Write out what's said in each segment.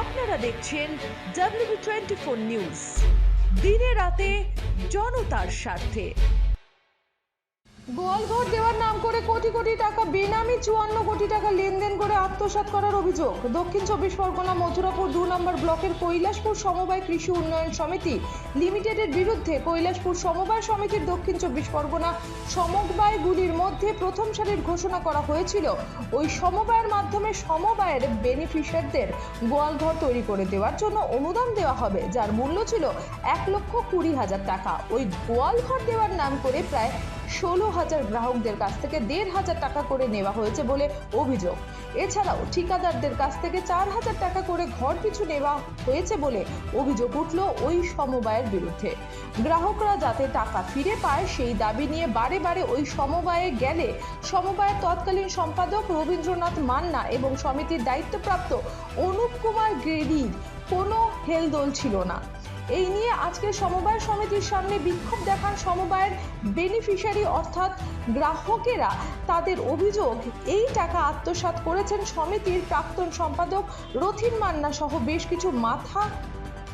আপনারা দেখছেন W twenty four news দিনে রাতে জনতার স্বার্থে। গোয়ালঘর দেওয়ার নাম করে কোটি কোটি টাকা, বেনামি চুয়ান্ন কোটি টাকা লেনদেন করে আত্মসাৎ করার অভিযোগ। দক্ষিণ চব্বিশ পরগনা, মথুরাপুর দু নম্বর ব্লকের কৈলাসপুর সমবায় কৃষি উন্নয়ন সমিতি লিমিটেডের বিরুদ্ধে কৈলাসপুর সমবায় সমিতির দক্ষিণ চব্বিশ পরগনা সমবায়গুলির মধ্যে প্রথম সারির ঘোষণা করা হয়েছিল। ওই সমবায়ের মাধ্যমে সমবায়ের বেনিফিশিয়ারদের গোয়ালঘর তৈরি করে দেওয়ার জন্য অনুদান দেওয়া হবে, যার মূল্য ছিল এক লক্ষ কুড়ি হাজার টাকা। ওই গোয়ালঘর দেওয়ার নাম করে প্রায় ষোলো হাজার গ্রাহকদের কাছ থেকে দেড় হাজার টাকা করে নেওয়া হয়েছে বলে অভিযোগ। এছাড়াও ঠিকাদারদের কাছ থেকে চার হাজার টাকা করে ঘর পিছু নেওয়া হয়েছে বলে অভিযোগ উঠল ওই সমবায়ের বিরুদ্ধে। গ্রাহকরা যাতে টাকা ফিরে পায় সেই দাবি নিয়ে বারে বারে ওই সমবায়ে গেলে সমবায়ের তৎকালীন সম্পাদক রবীন্দ্রনাথ মান্না এবং সমিতির দায়িত্বপ্রাপ্ত অনুপ কুমার গেরির কোনো হেলদোল ছিল না। এই নিয়ে আজকে সমবায় সমিতির সামনে বিক্ষোভ দেখান সমবায়ের বেনিফিশিয়ারি অর্থাৎ গ্রাহকেরা। তাদের অভিযোগ, এই টাকা আত্মসাৎ করেছেন সমিতির প্রাক্তন সম্পাদক রথিন মান্না সহ বেশ কিছু মাথা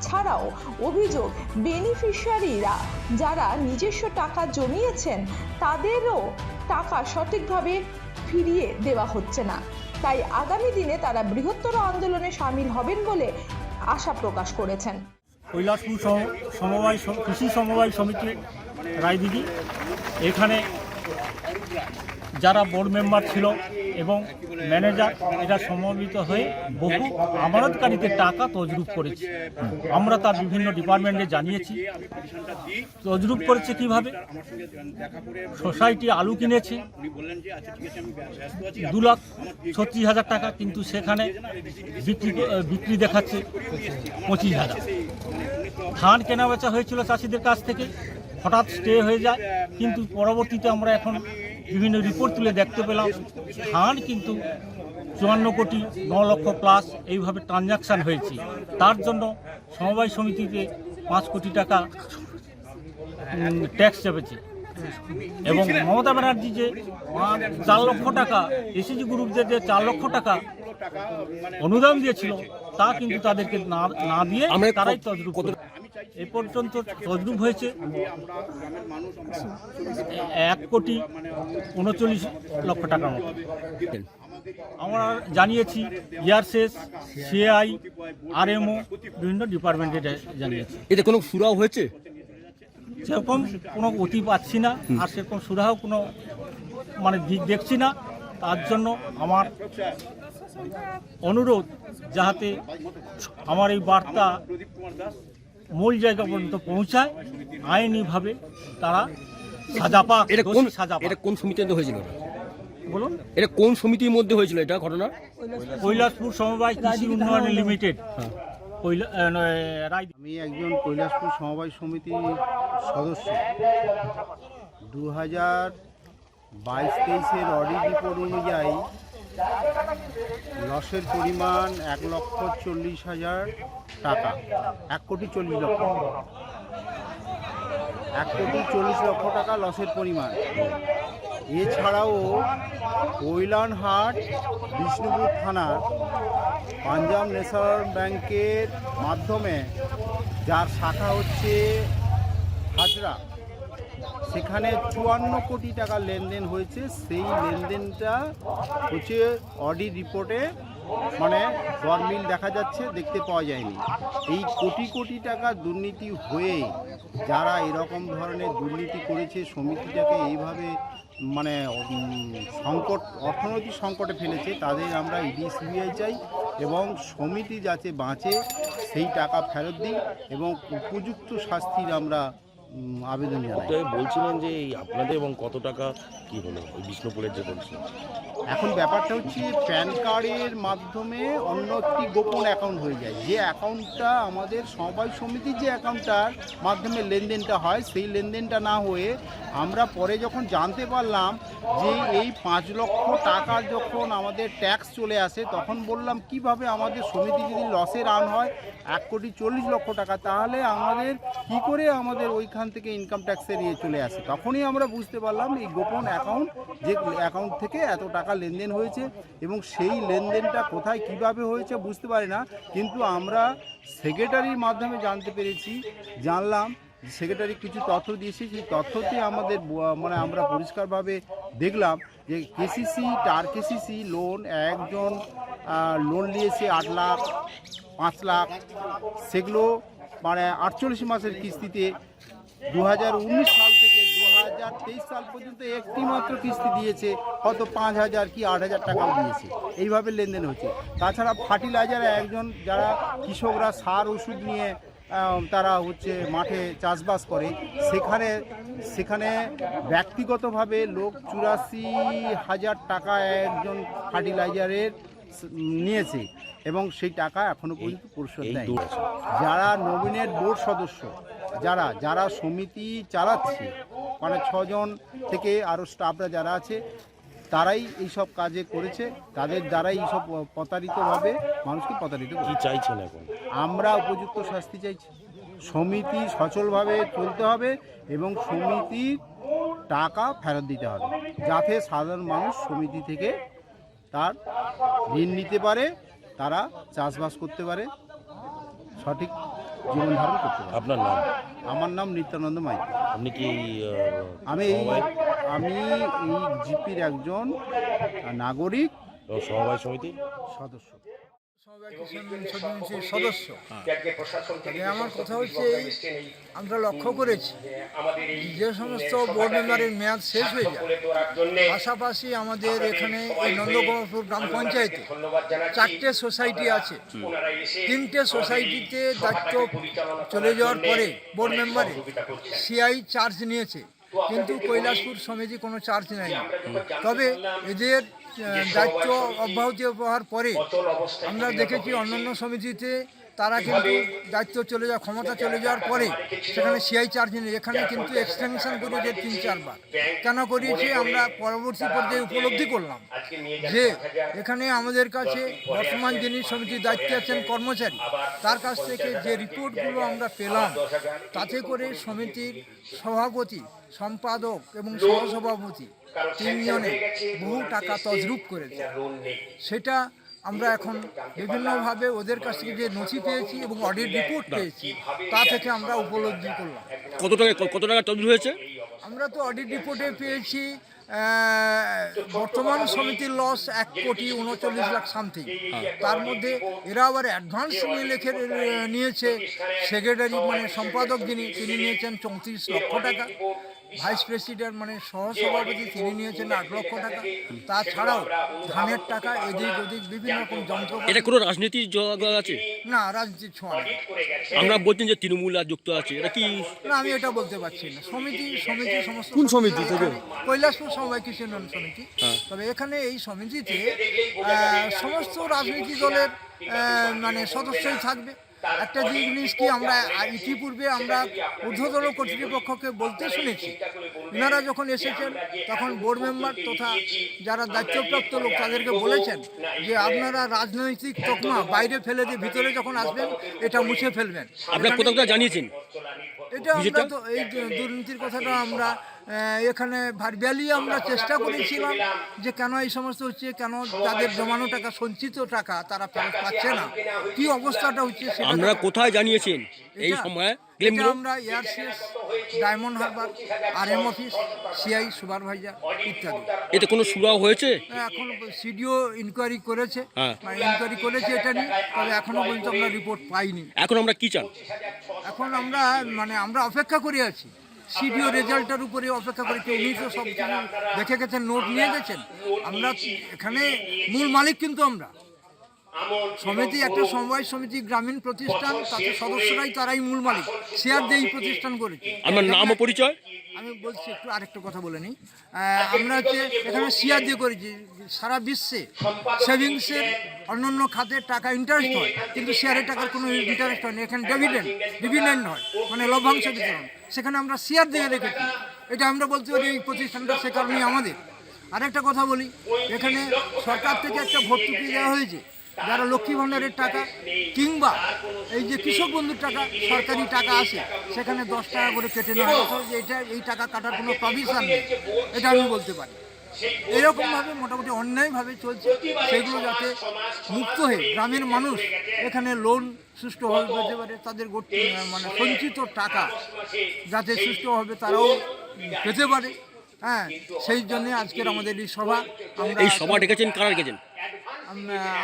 ছাড়াও অভিযোগ। বেনিফিশিয়ারিরা যারা নিজস্ব টাকা জমিয়েছেন, তাদেরও টাকা সঠিকভাবে ফিরিয়ে দেওয়া হচ্ছে না। তাই আগামী দিনে তারা বৃহত্তর আন্দোলনে সামিল হবেন বলে আশা প্রকাশ করেছেন। কৈলাসপুর সহ সমবায় কৃষি সমবায় সমিতির রায়দিদি। এখানে যারা বোর্ড মেম্বার ছিল এবং ম্যানেজার এরা সমবেত হয়ে বহু আমানতকারীদের টাকা তজরুপ করেছে। আমরা তার বিভিন্ন ডিপার্টমেন্টে জানিয়েছি। তজরুপ করেছে কীভাবে? সোসাইটি আলু কিনেছে। দু লাখ ছত্রিশ হাজার টাকা কিন্তু সেখানে বিক্রি বিক্রি দেখাচ্ছে পঁচিশ হাজার। ধান কেনা বেচা হয়েছিল চাষিদের কাছ থেকে। হঠাৎ স্টে হয়ে যায় কিন্তু পরবর্তীতে আমরা এখন বিভিন্ন রিপোর্ট তুলে দেখতে পেলাম ধান কিন্তু চুয়ান্ন কোটি ন লক্ষ প্লাস এইভাবে ট্রানজাকশান হয়েছে তার জন্য সমবায় সমিতিতে পাঁচ কোটি টাকা ট্যাক্স চেপেছে এবং মমতা ব্যানার্জি যে চার লক্ষ টাকা এসিজি গ্রুপদের যে চার লক্ষ টাকা অনুদান দিয়েছিল তা কিন্তু তাদেরকে না না দিয়ে তারাই করে। এ পর্যন্ত তজরুপ হয়েছে। এক কোটি উনচল্লিশ লক্ষ টাকার মতো। আমরা জানিয়েছি ইয়ারসেস সিআই আরএমও বিভিন্ন ডিপার্টমেন্টে জানিয়েছি। এতে কোনো সুরাও হয়েছে? সেরকম কোনো অতি পাচ্ছি না আর সেরকম সুরাহ কোনো মানে দিক দেখছি না। তার জন্য আমার অনুরোধ যাহাতে আমার এই বার্তা মূল জায়গা পর্যন্ত পৌঁছায় আইনিভাবে তারা সাজা পাক এটা কোন সাজা এটা কোন সমিতির মধ্যে হয়েছিল বলুন? এটা কোন সমিতির মধ্যে হয়েছিল এটা ঘটনা? কৈলাসপুর সমবায় কৃষি উন্নয়ন লিমিটেড। আমি একজন কৈলাসপুর সমবায় সমিতির সদস্য। দু হাজার বাইশ তেইশের অডিট রিপোর্ট অনুযায়ী লসের পরিমাণ এক লক্ষ চল্লিশ হাজার টাকা। এক কোটি চল্লিশ লক্ষ। এক কোটি চল্লিশ লক্ষ টাকা লসের পরিমাণ। এছাড়াও কৈলানহাট, বিষ্ণুপুর থানার পাঞ্জাব ন্যাশনাল ব্যাংকের মাধ্যমে যার শাখা হচ্ছে হাজরা। সেখানে চুয়ান্ন কোটি টাকা লেনদেন হয়েছে। সেই লেনদেনটা হচ্ছে অডিট রিপোর্টে মানে গরমিল দেখা যাচ্ছে, দেখতে পাওয়া যায়নি। এই কোটি কোটি টাকা দুর্নীতি হয়ে যারা এরকম ধরনের দুর্নীতি করেছে সমিতিটাকে এইভাবে মানে সংকট, অর্থনৈতিক সংকটে ফেলেছে, তাদের আমরা ইডি, সিবিআই চাই এবং সমিতি যাতে বাঁচে, সেই টাকা ফেরত দিই এবং উপযুক্ত শাস্তির আমরা আবেদন জানাই। বলছিলেন যে এই আপনাদের এবং কত টাকা কি হলো? ওই বিষ্ণুপুরের যে বলছিলেন এখন ব্যাপারটা হচ্ছে প্যান কার্ডের মাধ্যমে অন্য একটি গোপন অ্যাকাউন্ট হয়ে যায়। যে অ্যাকাউন্টটা আমাদের সমবায় সমিতির যে অ্যাকাউন্টটার মাধ্যমে লেনদেনটা হয় সেই লেনদেনটা না হয়ে আমরা পরে যখন জানতে পারলাম যে এই পাঁচ লক্ষ টাকা যখন আমাদের ট্যাক্স চলে আসে তখন বললাম কীভাবে আমাদের সমিতি যদি লসে রান হয় এক কোটি চল্লিশ লক্ষ টাকা, তাহলে আমাদের কি করে আমাদের ওইখান থেকে ইনকাম ট্যাক্সের ইয়ে চলে আসে? তখনই আমরা বুঝতে পারলাম এই গোপন অ্যাকাউন্ট যে অ্যাকাউন্ট থেকে এত টাকা লেনদেন হয়েছে এবং সেই লেনদেনটা কোথায় কীভাবে হয়েছে বুঝতে পারি না, কিন্তু আমরা সেক্রেটারির মাধ্যমে জানতে পেরেছি, জানলাম সেক্রেটারি কিছু তথ্য দিয়েছে, সেই তথ্যতে আমাদের মানে আমরা পরিষ্কারভাবে দেখলাম যে কেসিসি টার কেসিসি লোন একজন লোন নিয়েছে আট লাখ। পাঁচ লাখ। সেগুলো মানে আটচল্লিশ মাসের কিস্তিতে দু হাজার উনিশ সাল থেকে দু হাজার তেইশ সাল পর্যন্ত একটি মাত্র কিস্তি দিয়েছে হয়তো পাঁচ হাজার কি আট হাজার টাকাও দিয়েছে। এইভাবে লেনদেন হচ্ছে। তাছাড়া ফার্টিলাইজার একজন যারা কৃষকরা সার, ওষুধ নিয়ে তারা হচ্ছে মাঠে চাষবাস করে, সেখানে সেখানে ব্যক্তিগতভাবে লোক চুরাশি হাজার টাকা একজন ফার্টিলাইজারের নিয়েছে এবং সেই টাকা এখনও পর্যন্ত পরিশোধ দেয় যারা নবীনের বোর্ড সদস্য যারা যারা সমিতি চালাচ্ছে মানে ছজন থেকে আরও স্টাফরা যারা আছে তারাই এইসব কাজে করেছে তাদের দ্বারাই এইসব প্রতারিতভাবে মানুষকে প্রতারিত কি চাইছেন এখন? আমরা উপযুক্ত শাস্তি চাইছি। সমিতি সচলভাবে চলতে হবে এবং সমিতির টাকা ফেরত দিতে হবে যাতে সাধারণ মানুষ সমিতি থেকে তার ঋণ নিতে পারে তারা চাষবাস করতে পারে সঠিক জীবন ধারণ করতে পারে। আপনার নাম? আমার নাম নিত্যানন্দ মাইতি। আপনি কি আমি এই আমি এই জিপির একজন নাগরিক ও সমবায় সমিতি? সদস্য। সমিতির সদস্য আমার কথা হচ্ছে আমরা লক্ষ্য করেছি যে সমস্ত বোর্ড মেম্বারের মেয়াদ শেষ হয়ে যায়। পাশাপাশি আমাদের এখানে এই গ্রাম পঞ্চায়েতে চারটে সোসাইটি আছে। তিনটে সোসাইটিতে দায়িত্ব চলে যাওয়ার পরে বোর্ড মেম্বারে সিআই চার্জ নিয়েছে। কিন্তু কৈলাসপুর সমিতি কোনো চার্জ নেয়নি। তবে এদের দায়িত্ব অব্যাহতি হওয়ার পরে আমরা দেখেছি অন্যান্য সমিতিতে তারা কিন্তু দায়িত্ব চলে যাওয়া ক্ষমতা চলে যাওয়ার পরে সেখানে সিআই চার্জ নেই। এখানে কিন্তু এক্সটেনশন করেছে তিন চারবার। কেন করিয়েছে? আমরা পরবর্তী পর্যায়ে উপলব্ধি করলাম যে এখানে আমাদের কাছে বর্তমান যিনি সমিতির দায়িত্বে আছেন কর্মচারী, তার কাছ থেকে যে রিপোর্টগুলো আমরা পেলাম, তাতে করে সমিতির সভাপতি, সম্পাদক এবং সহসভাপতি তিনজনে বহু টাকা তজরুপ করেছে। সেটা আমরা এখন বিভিন্নভাবে ওদের কাছ থেকে যে নথি পেয়েছি এবং অডিট রিপোর্ট পেয়েছি তা থেকে আমরা উপলব্ধি করলাম। কত টাকা কত টাকা তদবির হয়েছে? আমরা তো অডিট রিপোর্টে পেয়েছি বর্তমান সমিতির লস এক কোটি উনচল্লিশ লাখ সামথিং তার মধ্যে এরা আবার অ্যাডভান্স নিয়ে লেখে নিয়েছে। সেক্রেটারি মানে সম্পাদক যিনি তিনি নিয়েছেন চৌত্রিশ লক্ষ টাকা। ভাইস প্রেসিডেন্ট মানে সহসভাপতি তিনি নিয়েছেন আট লক্ষ টাকা। তাছাড়াও ধানের টাকা এদিক ওদিক বিভিন্ন রকম যন্ত্র এটা কোনো রাজনীতির যোগ আছে? না রাজনীতির ছোঁয়া। আমরা বলছেন যে তৃণমূল আর যুক্ত আছে এটা কি না আমি এটা বলতে পারছি না। সমিতি সমিতি সমস্ত কোন সমিতি থেকে? কৈলাসপুর সমবায় কৃষি উন্নয়ন সমিতি। তবে এখানে এই সমিতিতে সমস্ত রাজনীতি দলের মানে সদস্যই থাকবে। একটা জিনিস কি আমরা ইতিপূর্বে আমরা ঊর্ধ্বতন কর্তৃপক্ষকে বলতে শুনেছি। ওনারা যখন এসেছেন তখন বোর্ড মেম্বার তথা যারা দায়িত্বপ্রাপ্ত লোক তাদেরকে বলেছেন যে আপনারা রাজনৈতিক তকমা বাইরে ফেলে দিয়ে ভিতরে যখন আসবেন এটা মুছে ফেলবেন। আপনার কোথাও জানিয়েছেন। এটা আমরা তো এই দুর্নীতির কথাটা আমরা এখানে ভার্বালি আমরা চেষ্টা করেছিলাম যে কেন এই সমস্ত হচ্ছে কেন তাদের জমানো টাকা সঞ্চিত টাকা তারা ফেরত পাচ্ছে না। কি অবস্থাটা হচ্ছে আমরা কোথায় জানিয়েছেন এই সময়? এটা আমরা এয়ারসিএস ডায়মন্ড হারবার আর এম অফিস সিআই সুপারভাইজার ইত্যাদি। এতে কোনো সুরাও হয়েছে? এখন সিডিও ইনকোয়ারি করেছে। হ্যাঁ। মানে ইনকোয়ারি করেছে এটা নিয়ে তবে এখনও পর্যন্ত আমরা রিপোর্ট পাইনি। এখন আমরা কি চান? এখন আমরা মানে আমরা অপেক্ষা করে আছি। সিডিও রেজাল্টের উপরে অপেক্ষা করে কেউ তো সব দেখে গেছেন, নোট নিয়ে গেছেন। আমরা এখানে মূল মালিক কিন্তু আমরা। সমিতি একটা সমবায় সমিতি গ্রামীণ প্রতিষ্ঠান তাতে সদস্যরাই তারাই মূল মালিক। শেয়ার দিয়ে এই প্রতিষ্ঠান করেছে। আপনার নাম ও পরিচয়? আমি বলছি একটু আরেকটা কথা বলে নিই। আমরা হচ্ছে এখানে শেয়ার দিয়ে করেছি। সারা বিশ্বে সেভিংসের অন্যান্য খাতের টাকা ইন্টারেস্ট হয় কিন্তু শেয়ারের টাকার কোনো ইন্টারেস্ট হয় না এখানে ডিভিডেন্ড ডিভিডেন্ড হয় মানে লভ্যাংশ বিতরণ। সেখানে আমরা শেয়ার দিয়ে রেখেছি। এটা আমরা বলতে পারি এই প্রতিষ্ঠানটা সে কারণেই আমাদের। আরেকটা কথা বলি এখানে সরকার থেকে একটা ভর্তুকি দেওয়া হয়েছে। যারা লক্ষ্মী ভাণ্ডারের টাকা কিংবা এই যে কৃষক বন্ধুর টাকা, সরকারি টাকা আছে সেখানে দশ টাকা করে কেটে নেওয়া অথচ এটা, এই টাকা কাটার কোনো প্রভিশন নেই। এটা আমি বলতে পারি। এরকমভাবে মোটামুটি অন্যায়ভাবে চলছে। সেগুলো যাতে মুক্ত হয়ে গ্রামের মানুষ এখানে লোন সুষ্ঠুভাবে পেতে পারে, তাদের মানে সঞ্চিত টাকা যাতে সুষ্ঠুভাবে তারাও পেতে পারে। হ্যাঁ সেই জন্য আজকের আমাদের এই সভা। এই সভা ডেকেছেন, কারা ডেকেছেন?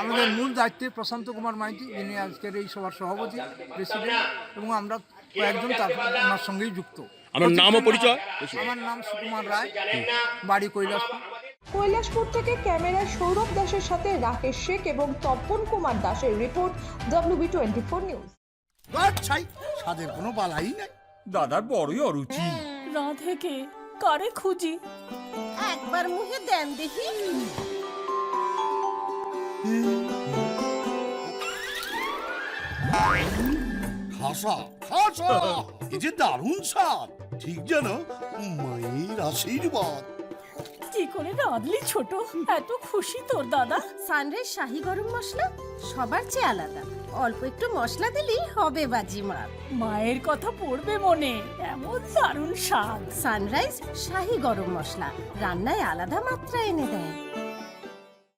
আমাদের মূল দায়িত্বে প্রশান্ত কুমার মাইতি যিনি আজকের এই সভার সভাপতি প্রেসিডেন্ট এবং আমরা কয়েকজন তার ওনার সঙ্গেই যুক্ত। আমার নাম ও পরিচয়? আমার নাম সুকুমার রায় বাড়ি কৈলাসপুর। কৈলাসপুর থেকে ক্যামেরায় সৌরভ দাসের সাথে রাকেশ শেখ এবং তপন কুমার দাসের report WB twenty four news ছাই স্বাদের কোনো বালাই নাই। দাদার বড়ই অরুচি। রাধেকে কারে খুঁজি? একবার মুখে দেন দেখি। খাসা খাসা! এই যে দারুণ স্বাদ! ঠিক যেন মায়ের আশীর্বাদ। কি করে রাঁধলি ছোট? এত খুশি তোর দাদা। সানরাইজ শাহি গরম মশলা সবার চেয়ে আলাদা। অল্প একটু মশলা দিলেই হবে বাজিমার মায়ের কথা পড়বে মনে। এমন দারুণ স্বাদ। সানরাইজ শাহি গরম মশলা। রান্নায় আলাদা মাত্রা এনে দেয়।